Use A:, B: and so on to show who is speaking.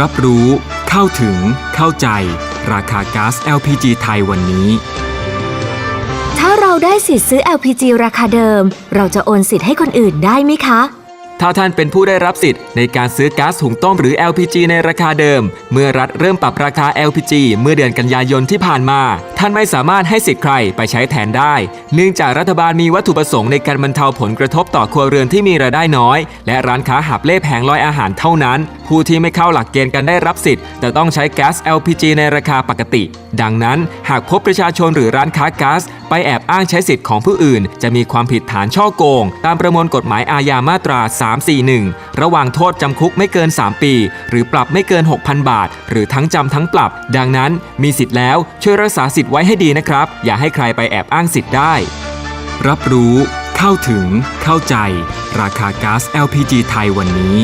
A: รับรู้ เข้าถึง เข้าใจ ราคาก๊าซ LPG ไทยวันนี้
B: ถ้าเราได้สิทธิ์ซื้อ LPG ราคาเดิม เราจะโอนสิทธิ์ให้คนอื่นได้ไหมคะ
A: ถ้าท่านเป็นผู้ได้รับสิทธิ์ในการซื้อก๊าซหุงต้มหรือ LPG ในราคาเดิม เมื่อรัฐเริ่มปรับราคา LPG เมื่อเดือนกันยายนที่ผ่านมา ท่านไม่สามารถให้สิทธิ์ใครไปใช้แทนได้ เนื่องจากรัฐบาลมีวัตถุประสงค์ในการบรรเทาผลกระทบต่อครัวเรือนที่มีรายได้น้อย และร้านค้าหับเล่แผงลอยอาหารเท่านั้น ผู้ที่ไม่เข้าหลักเกณฑ์การได้รับสิทธิ์แต่ต้องใช้แก๊าซ LPG ในราคาปกติ ดังนั้น หากพบประชาชนหรือร้านค้าก๊าซไปแอบอ้างใช้สิทธิ์ของผู้อื่น จะมีความผิดฐานช่อโกง ตามประมวลกฎหมายอาญามาตรา 341 ระหว่างโทษจำคุกไม่เกิน 3 ปี หรือปรับไม่เกิน 6,000 บาท หรือทั้งจำทั้งปรับ ดังนั้นมีสิทธิ์แล้วช่วยรักษาสิทธิ์ไว้ให้ดีนะครับ อย่าให้ใครไปแอบอ้างสิทธิ์ได้ รับรู้ เข้าถึง เข้าใจ ราคาก๊าซ LPG ไทยวันนี้